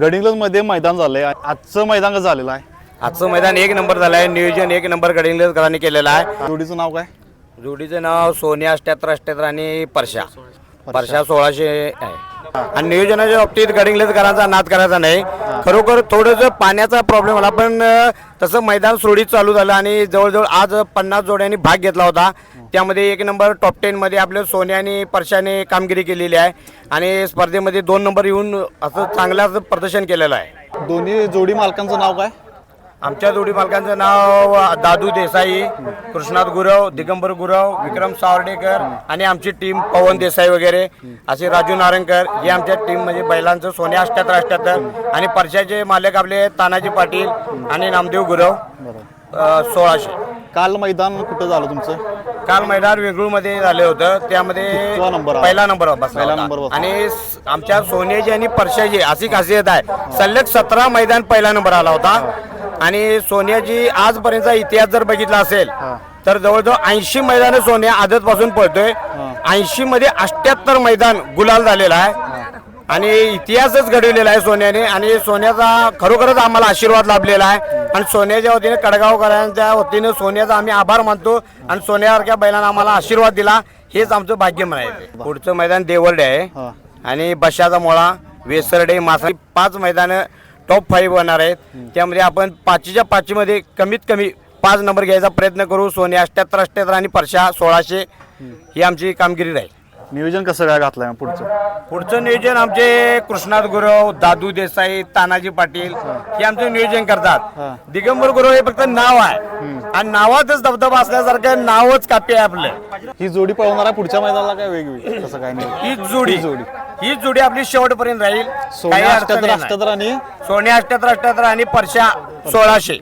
गडिंग्लजमध्ये मैदान झालंय. आजचं मैदान कसं झालेलं आहे? आजचं मैदान एक नंबर झालं आहे. नियोजन एक नंबर गडिंगकरांनी केलेलं आहे. जोडीचं नाव काय? जोडीचं नाव सोनिया अष्ट्याहत्तर अष्ट्याहत्तर आणि परशा. परशा सोळाशे आहे. आणि नियोजनाच्या बाबतीत गडिंगलेजकरांचा नाद करायचा नाही. खरोखर थोडंसं पाण्याचा प्रॉब्लेम आला पण तसं मैदान सोडीत चालू झालं आणि जवळजवळ आज पन्नास जोड्यांनी भाग घेतला होता. त्यामध्ये एक नंबर टॉप टेनमध्ये आपल्या सोन्या आणि परशाने कामगिरी केलेली आहे आणि स्पर्धेमध्ये दोन नंबर येऊन असं चांगलं प्रदर्शन केलेलं आहे. दोन्ही जोडी मालकांचं नाव काय? आमच्या जोडी मालकांचं नाव दादू देसाई कृष्णात गुरव दिगंबर गुरव विक्रम सावर्डेकर आणि आमची टीम पवन देसाई वगैरे असे राजू नारंगकर हे आमच्या टीम म्हणजे बैलांचं सोन्या अष्ट्याहत्तर अष्ट्याहत्तर आणि परशाचे मालक आपले तानाजी पाटील आणि नामदेव गुरव अ, सोळाशे काल मैदान कुठं झालं तुमचं काल मैदान वेगळूमध्ये झाले होतं त्यामध्ये कितवा नंबर आला? पहिला नंबर बसला पहिला होता. नंबर बसला. आणि स- आमच्या सोन्याची आणि परशाची अशी खासियत आहे सलग सतरा मैदान पहिला नंबर आला होता आणि सोन्याची आजपर्यंतचा इतिहास जर बघितला असेल तर जवळजवळ ऐंशी मैदान सोन्या आदत पासून पळतोय. ऐंशी मध्ये अष्ट्याहत्तर मैदान गुलाल झालेला आहे. आणि इतिहासच घडवलेला आहे सोन्याने आणि सोन्याचा खरोखरच आम्हाला आशीर्वाद लाभलेला आहे. आणि सोन्याच्या वतीने कडगावकरांच्या वतीने सोन्याचा आम्ही आभार मानतो आणि सोन्यासारख्या बैलांना आम्हाला आशीर्वाद दिला हेच आमचं भाग्य म्हणायचं. पुढचं मैदान देवर्डे आहे. आणि बशाचा मोळा वेसरडे मासाळी पाच मैदानं टॉप फाईव्ह होणार आहेत. त्यामध्ये आपण पाचीच्या पाचीमध्ये कमीत कमी पाच नंबर घ्यायचा प्रयत्न करू. सोने अष्ट्याहत्तर अष्ट्याहत्तर आणि परशा सोळाशे. ही आमची कामगिरी राहील. नियोजन कसं काय घातलंय मग पुढचं? पुढचं नियोजन आमचे कृष्णात गुरव दादू देसाई तानाजी पाटील हे. आमचं नियोजन करतात. दिगंबर गुरव हे फक्त नाव आहे. आणि नावातच धबधबा असल्यासारखं नावच कापी आहे आपलं. ही जोडी पळवणार आहे पुढच्या मैदानाला काय वेगळी? कसं काय नाही. हीच जोडी. जोडी. हीच जोडी आपली शेवटपर्यंत राहील. काही सोन्या अडचण नाही. अष्ट्याहत्तर आणि? सोन्या अष्ट्याहत्तर अष्ट्याहत्तर आणि परशा सोळाशे.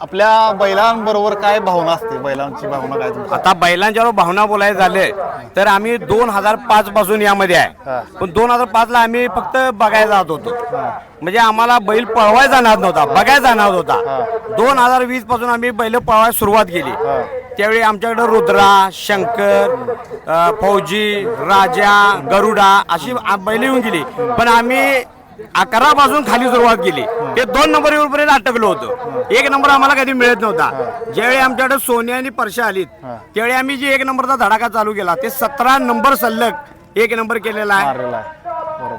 आपल्या बैलांबरोबर काय भावना असते? बैलांची भावना काय तुमची? आता बैलांच्यावर भावना बोलायचं झाले तर आम्ही दोन हजार पाच पासून यामध्ये हा. आहे पण दोन हजार पाच ला आम्ही फक्त बघायला जात होतो. म्हणजे आम्हाला बैल पळवायचा नाद नव्हता बघायचा नाद होता. दोन हजार वीसपासून आम्ही बैल पळवायला सुरुवात केली. त्यावेळी आमच्याकडे रुद्रा शंकर अ, फौजी राजा गरुडा अशी आ- बैल येऊन गेली. पण आम्ही अकरा पासून खाली सुरुवात केली. ते दोन नंबर येऊपर्यंत अटकलो होतो. एक नंबर आम्हाला कधी मिळत नव्हता. ज्यावेळी आमच्याकडे सोन्या आणि परशा आलीत त्यावेळी आम्ही जे एक नंबरचा धडाका चालू केला ते सतरा नंबर सलग एक नंबर केलेला आहे. बरोबर.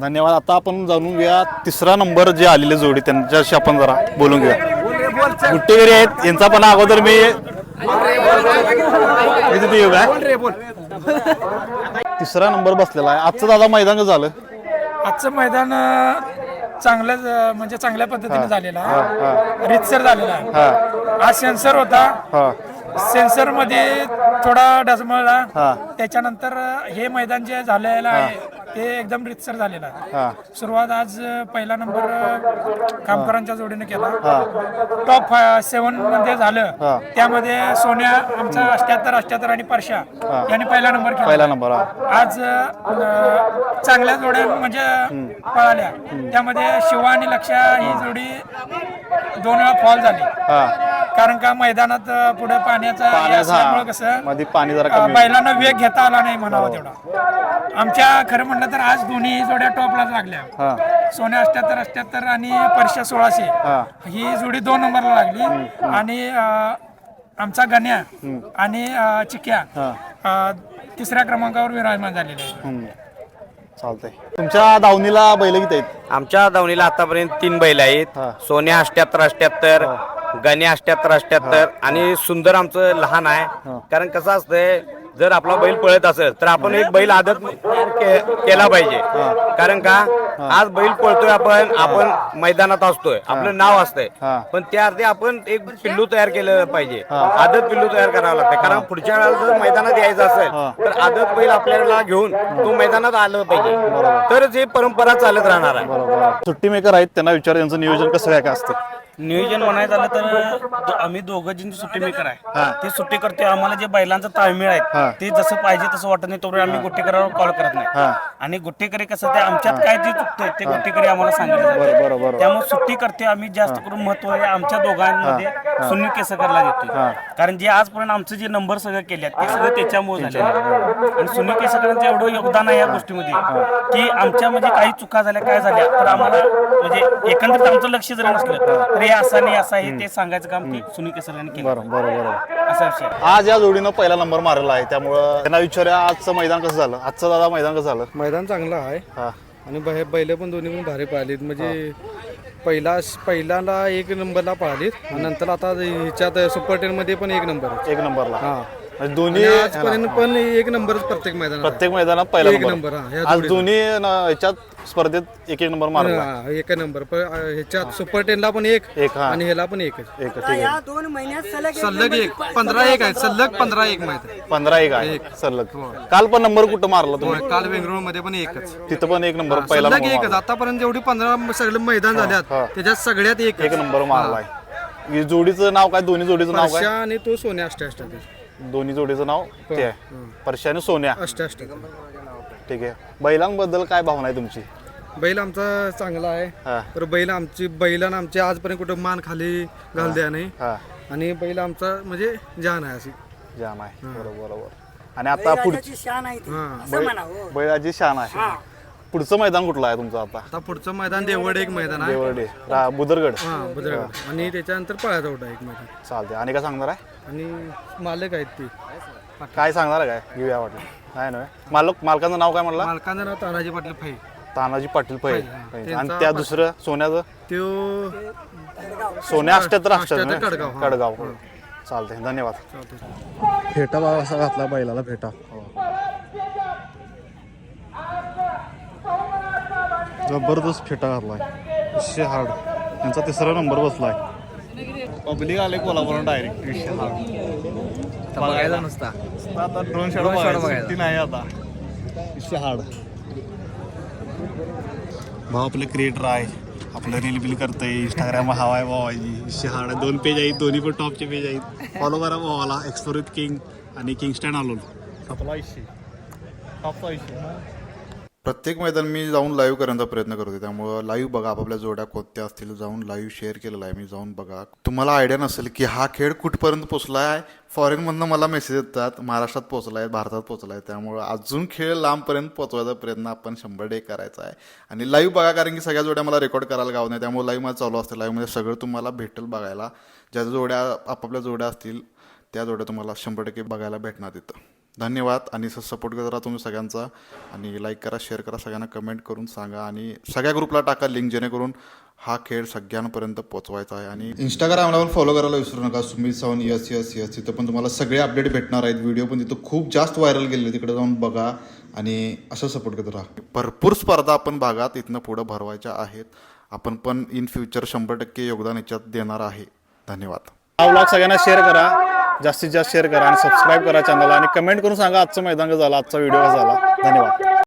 धन्यवाद. आता आपण जाणून घेऊया तिसरा नंबर जे आलेले जोडी त्यांच्याशी आपण जरा बोलून घेऊया. गुट्टेगिरी आहेत. यांचा पण अगोदर मी तिथे येऊ काय? तिसरा नंबर बसलेला आहे. आजचं दादा मैदान झालं? आजचं मैदान अं, म्हणजे चांगल्या पद्धतीने झालेलं आहे. रितसर झालेला आहे. आज सेन्सर होता. हा. सेन्सरमध्ये थोडा डसमळला हा. त्याच्यानंतर हे मैदान जे झालेलं आहे ते एकदम रितसर झालेलं आहे. हा. सुरुवात आज पहिला नंबर कामकरांच्या जोडीने केला. टॉप सेव्हनमध्ये झालं. त्यामध्ये सोन्या आमचा अष्ट्याहत्तर अष्ट्याहत्तर आणि परशा यांनी पहिला नंबर केला. पहिला नंबर हा. आज अ, चांगल्या जोड्या म्हणजे पळाल्या. त्यामध्ये शिवा आणि लक्षा ही जोडी दोन वेळा फॉल झाली. हा. कारण का मैदानात अ, पुढे पाण्याचा हे असल्यामुळं कसं मध्ये पाणी जरा अ, कमी बैलांना वेग घेता आला नाही म्हणावा तेवढा. आमच्या खरं म्हणलं तर आज दोन्ही जोड्या टॉपलाच लागल्या. हा. सोन्या अष्ट्याहत्तर अष्ट्याहत्तर आणि परशा सोळाशे. हा. ही जोडी दोन नंबरला लागली. आणि अ, आमचा गण्या आणि अ, चिक्या अ, तिसऱ्या क्रमांकावर विराजमान झालेले आहे हम्म. चालतंय. तुमच्या दावणीला बैल किती आहेत? आमच्या दावणीला आतापर्यंत तीन बैल आहेत. हा. सोन्या अष्ट्याहत्तर अष्ट्याहत्तर गणे अष्ट्याहत्तर अष्ट्याहत्तर आणि सुंदर आमचं लहान आहे. कारण कसं असतंय जर आपला बैल पळत असेल तर आपण एक बैल आदत के- केला पाहिजे. कारण का? आज बैल पळतोय आपण आपण मैदानात असतोय. आपलं नाव असतंय. पण त्या अर्थी आपण एक पिल्लू तयार केलं पाहिजे. आदत पिल्लू तयार करावं लागतं कारण पुढच्या वेळेला जर मैदानात यायचं असेल तर आदत बैल आपल्याला घेऊन तो मैदानात आलं पाहिजे. तरच ही परंपरा चालत राहणार आहे. सुट्टी मेकर आहेत त्यांना विचार यांचं नियोजन कसं काय काय असतं? नियोजन म्हणायचं झालं तर दो- आम्ही दोघं जी सुट्टी मेकर आहे. ते सुट्टी करतोय आम्हाला जे बैलांचं ताळमेळ आहे ते जसं पाहिजे तसं वाटत नाही तोपर्यंत आम्ही गुट्टेकरावर कॉल करत नाही. आणि गुट्टेकरी कसं ते आमच्यात काय जे चुकतंय ते गुट्टेकरी आम्हाला सांगितलं त्यामुळे सुट्टी करते आम्ही जास्त करून महत्त्व आहे आमच्या दोघांमध्ये सुनील केसकरला देतोय. कारण जे आजपर्यंत आमचं जे नंबर सगळं केले ते सगळं त्याच्यामुळे झाले आणि सुनील केसकरांचं एवढं योगदान आहे या गोष्टीमध्ये की आमच्या म्हणजे काही चुका झाल्या काय झाल्या तर आम्हाला म्हणजे एकंदरीत आमचं लक्ष जरी नसलं तर हे असं नाही असं आहे ते सांगायचं काम ते सुनील केसकरांनी केलं. बरं बरं बरोबर. असा विषय. आहे. आज या जोडीनं पहिला नंबर मारला आहे त्यामुळं त्यांना विचारूया आजचं मैदान कसं झालं? आजचं दादा मैदान कसं झालं? मैदान चांगलं आहे. हा. आणि बै- बैल पण दोन्ही पण भारी पाहिलीत. म्हणजे पहिला पहिल्याला एक नंबरला पाहिलीत आणि नंतर आता ह्याच्यात सुपर टेन मध्ये पण एक नंबर आहे. एक नंबरला. हा. म्हणजे दोन्ही आणि आजपर्यंत पण एक नंबरच प्रत्येक मैदानात आहे. प्रत्येक मैदानात पहिला एक नंबर. हा, आज. दोन्ही न- ह्याच्यात स्पर्धेत एक एक नंबर मारला. हा, एक नंबर. पण ह्याच्यात सुपर टेनला पण एक एक हा. आणि ह्याला पण एकच. एक ठीक आहे. दोन महिन्यात सलग सलग एक. पंधरा एक आहे. सलग पंधरा एक माहिती आहे. पंधरा एक आहे. सलग. काल पण नंबर कुठं मारला तुम्ही? होय, काल बेंगळूरमध्ये पण एकच. तिथं पण एक नंबर पहिला सलग नंबर एकच. मारला. आतापर्यंत जेवढी पंधरा सगळे मैदान झाल्यात त्याच्यात सगळ्यात एक एक नंबर मारलाय. ही. जोडीचं नाव काय? दोन्ही जोडीचं नाव काय? आणि तो सोन्या अष्टा अष्टा दोन्ही जोडीचं नाव ते आहे. परश्या आणि सोन्या. अष्टा अष्टा. ठीक आहे. बैलांबद्दल काय भावना आहे तुमची? बैल आमचा चांगला आहे. हा. तर बैल आमची बैलानं आमची आजपर्यंत कुठं मान खाली घाल द्या नाही. हा. आणि बैल आमचा म्हणजे जान आहे अशी. जाम आहे. बरोबर बरोबर. आणि आता पुढची शान आहे ती. हा. असं म्हणा हो. बैलाची शान आहे. पुढचं मैदान कुठलं आहे तुमचं आता? आता पुढचं मैदान देवड एक मैदान आहे. देवर्डे रा बुदरगड. हा बुद्रगड. आणि त्याच्यानंतर पळाचा ओढा एक मैदान. चालते आणि काय सांगणार आहे? आणि मालक आहेत ते. काय सांगणार आहे काय? घेऊया वाटलं. नाही ना मालक मालकाचं नाव काय म्हणला? मालकाचं नाव तानाजी पाटील फै. तानाजी पाटील पै आणि त्यांचा त्या दुसरं सोन्याचं? त्यो सोन्या अष्ट्याहत्तर अष्ट्याहत्तर कडगाव, हा. कडगाव. चालते धन्यवाद. फेटा बघा असा घातला बैलाला फेटा. जबरदस्त फेटा घातलाय. हार्ड. त्यांचा तिसरा नंबर बसलाय. पब्लिक आले कोल्हापूर डायरेक्ट विषय बघायचा नुसता. आता ड्रोन शॉट बघायचा. नाही आता. विषय हार्ड भाऊ आपले क्रिएटर आहे. आपलं रील बिल करतंय. इंस्टाग्राम हवा आहे हार्ड आहे दोन पेज आहेत. दोन्ही पण टॉपचे पेज आहेत. फॉलो करा भावाला. एक्सप्लोरित किंग आणि किंग स्टँड आलो आपला विषय टॉपचा विषय प्रत्येक मैदान मी जाऊन लाईव्ह करण्याचा प्रयत्न करतो त्यामुळं लाईव्ह बघा आपापल्या जोड्या कोणत्या असतील जाऊन लाईव्ह शेअर केलेला आहे मी जाऊन बघा. तुम्हाला आयडिया नसेल की हा खेळ कुठपर्यंत पोचला आहे फॉरेनमधनं मला मेसेज येतात महाराष्ट्रात पोचला आहे भारतात पोचला आहे त्यामुळं अजून खेळ लांबपर्यंत पोचवायचा प्रयत्न आपण शंभर डे करायचा आहे. आणि लाईव्ह बघा कारण की सगळ्या जोड्या मला रेकॉर्ड करायला गाव नाही त्यामुळे लाईव्ह माझं चालू असते. लाईव्हमध्ये सगळं तुम्हाला भेटेल बघायला. ज्या जोड्या आपापल्या जोड्या असतील त्या जोड्या तुम्हाला शंभर टक्के बघायला भेटणार तिथं. धन्यवाद आणि सपोर्ट करत राहा तुम्ही सगळ्यांचा. आणि लाईक करा शेअर करा सगळ्यांना कमेंट करून सांगा आणि सगळ्या ग्रुपला टाका लिंक जेणेकरून हा खेळ सगळ्यांपर्यंत पोहोचवायचा आहे. आणि इंस्टाग्रामला पण फॉलो करायला विसरू नका. Sumit Sawant yes yes yes. तिथं पण तुम्हाला सगळे अपडेट भेटणार आहेत. व्हिडिओ पण तिथं खूप जास्त व्हायरल गेले तिकडे जाऊन बघा आणि असं सपोर्ट करत राहा. भरपूर स्पर्धा आपण भागात इथनं पुढं भरवायच्या आहेत. आपण पण इन फ्युचर शंभर टक्के योगदान याच्यात देणार आहे. धन्यवाद. हा व्लॉग सगळ्यांना शेअर करा. जास्तीत जास्त शेअर करा आणि सबस्क्राईब करा चॅनलला आणि कमेंट करून सांगा आजचं मैदान झाला आजचा व्हिडिओ झाला. धन्यवाद.